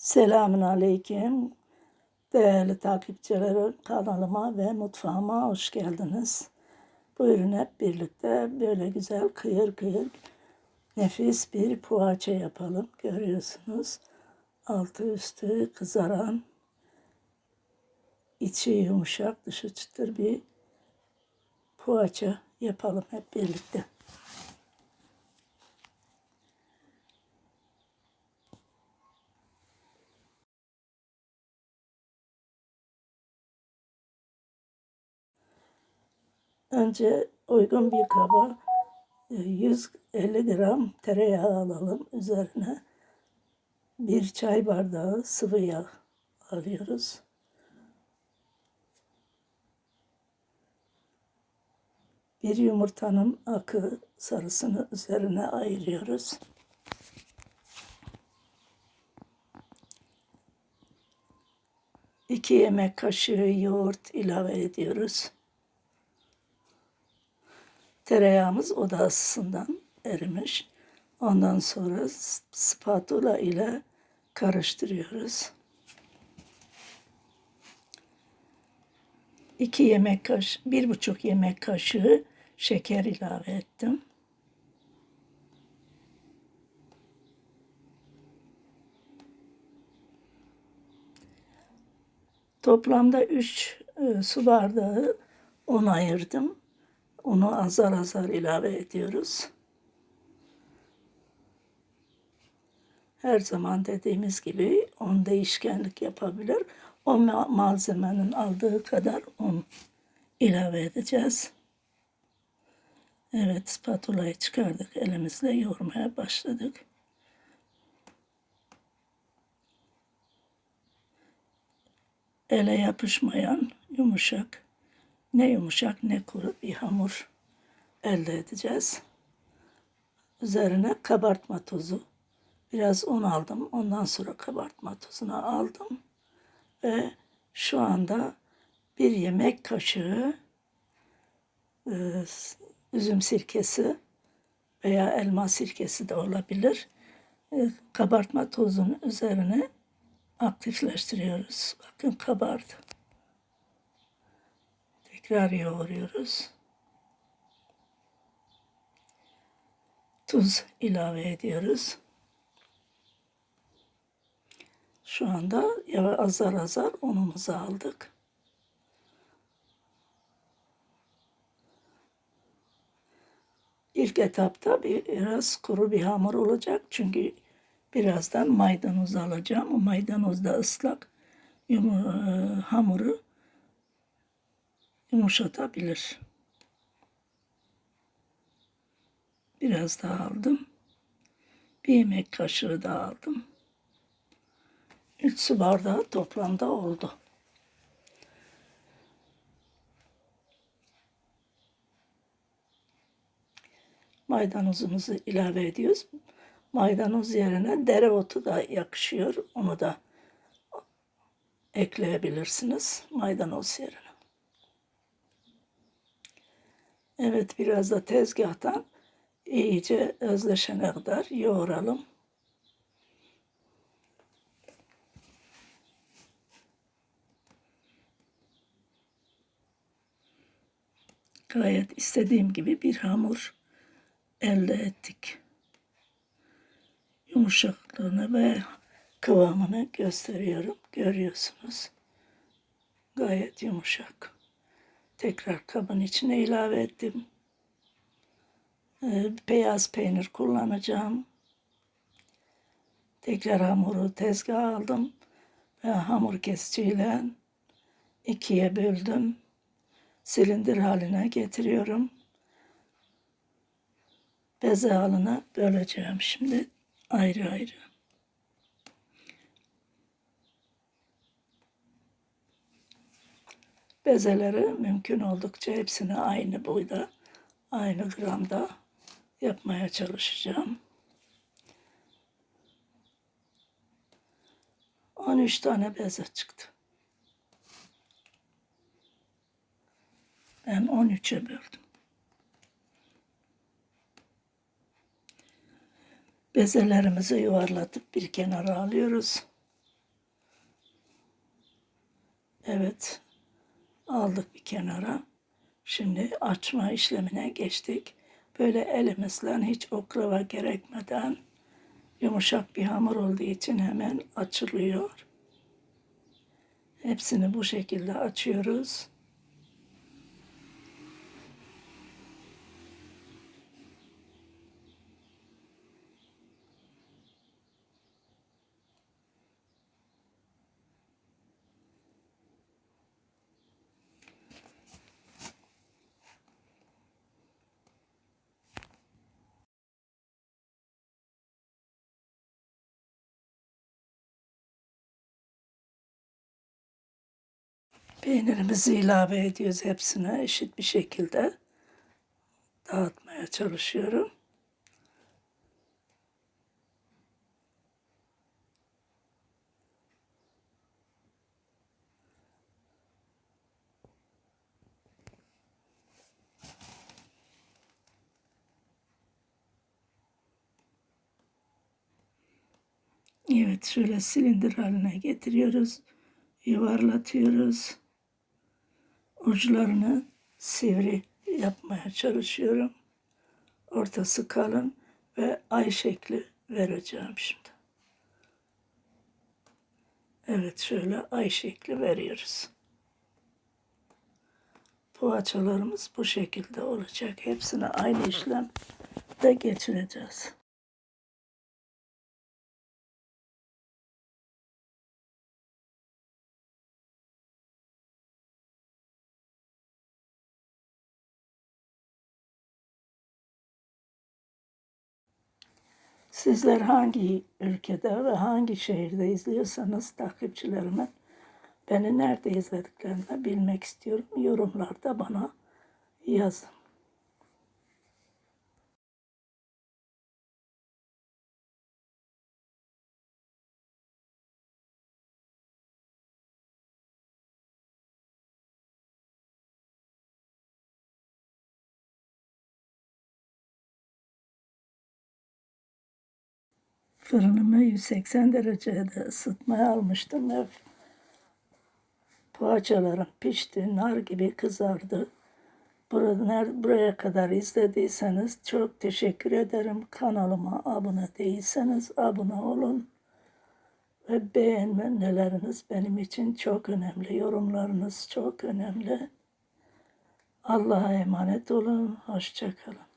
Selamun Aleyküm. Değerli takipçilerim kanalıma ve mutfağıma hoş geldiniz. Buyurun hep birlikte böyle güzel kıyır kıyır nefis bir poğaça yapalım. Görüyorsunuz altı üstü kızaran içi yumuşak dışı çıtır bir poğaça yapalım hep birlikte. Önce uygun bir kaba e, 150 gram tereyağı alalım. Üzerine bir çay bardağı sıvı yağ alıyoruz. Bir yumurtanın akı sarısını üzerine ayırıyoruz. İki yemek kaşığı yoğurt ilave ediyoruz. Tereyağımız oda ısısından erimiş. Ondan sonra spatula ile karıştırıyoruz. 2 yemek kaşığı, bir buçuk yemek kaşığı şeker ilave ettim. Toplamda 3 e, su bardağı un ayırdım. Unu azar azar ilave ediyoruz. Her zaman dediğimiz gibi un değişkenlik yapabilir. O malzemenin aldığı kadar un ilave edeceğiz. Evet spatulayı çıkardık. Elimizle yoğurmaya başladık. Ele yapışmayan yumuşak ne yumuşak ne kuru bir hamur elde edeceğiz. Üzerine kabartma tozu. Biraz un aldım. Ondan sonra kabartma tozunu aldım. Ve şu anda bir yemek kaşığı e, üzüm sirkesi veya elma sirkesi de olabilir. E, kabartma tozunu üzerine aktifleştiriyoruz. Bakın kabardı. Tekrar yoğuruyoruz. Tuz ilave ediyoruz. Şu anda azar azar unumuzu aldık. İlk etapta biraz kuru bir hamur olacak. Çünkü birazdan maydanoz alacağım. O maydanoz da ıslak yum, e, hamuru yumuşatabilir. Biraz daha aldım. Bir yemek kaşığı daha aldım. 3 su bardağı toplamda oldu. Maydanozumuzu ilave ediyoruz. Maydanoz yerine dereotu da yakışıyor. Onu da ekleyebilirsiniz maydanoz yerine. Evet biraz da tezgahtan iyice özleşene kadar yoğuralım. Gayet istediğim gibi bir hamur elde ettik. Yumuşaklığını ve kıvamını gösteriyorum. Görüyorsunuz. Gayet yumuşak. Tekrar kabın içine ilave ettim. Ee, beyaz peynir kullanacağım. Tekrar hamuru tezgaha aldım ve hamur kesiciyle ikiye böldüm. Silindir haline getiriyorum. Beze haline böleceğim şimdi ayrı ayrı. Bezeleri mümkün oldukça hepsini aynı boyda, aynı gramda yapmaya çalışacağım. 13 tane beze çıktı. Ben 13'e böldüm. Bezelerimizi yuvarlatıp bir kenara alıyoruz. Evet. Aldık bir kenara. Şimdi açma işlemine geçtik. Böyle elimizle hiç oklava gerekmeden yumuşak bir hamur olduğu için hemen açılıyor. Hepsini bu şekilde açıyoruz. Peynirimizi ilave ediyoruz hepsine eşit bir şekilde dağıtmaya çalışıyorum. Evet şöyle silindir haline getiriyoruz. Yuvarlatıyoruz. Uçlarını sivri yapmaya çalışıyorum. Ortası kalın ve ay şekli vereceğim şimdi. Evet şöyle ay şekli veriyoruz. Poğaçalarımız bu şekilde olacak. Hepsine aynı işlem de geçireceğiz. Sizler hangi ülkede ve hangi şehirde izliyorsanız takipçilerime beni nerede izlediklerini bilmek istiyorum. Yorumlarda bana yazın. Fırınımı 180 derecede ısıtmaya almıştım ve poğaçalarım pişti, nar gibi kızardı. Buradan, buraya kadar izlediyseniz çok teşekkür ederim. Kanalıma abone değilseniz abone olun. Ve beğenmeleriniz benim için çok önemli. Yorumlarınız çok önemli. Allah'a emanet olun. Hoşçakalın.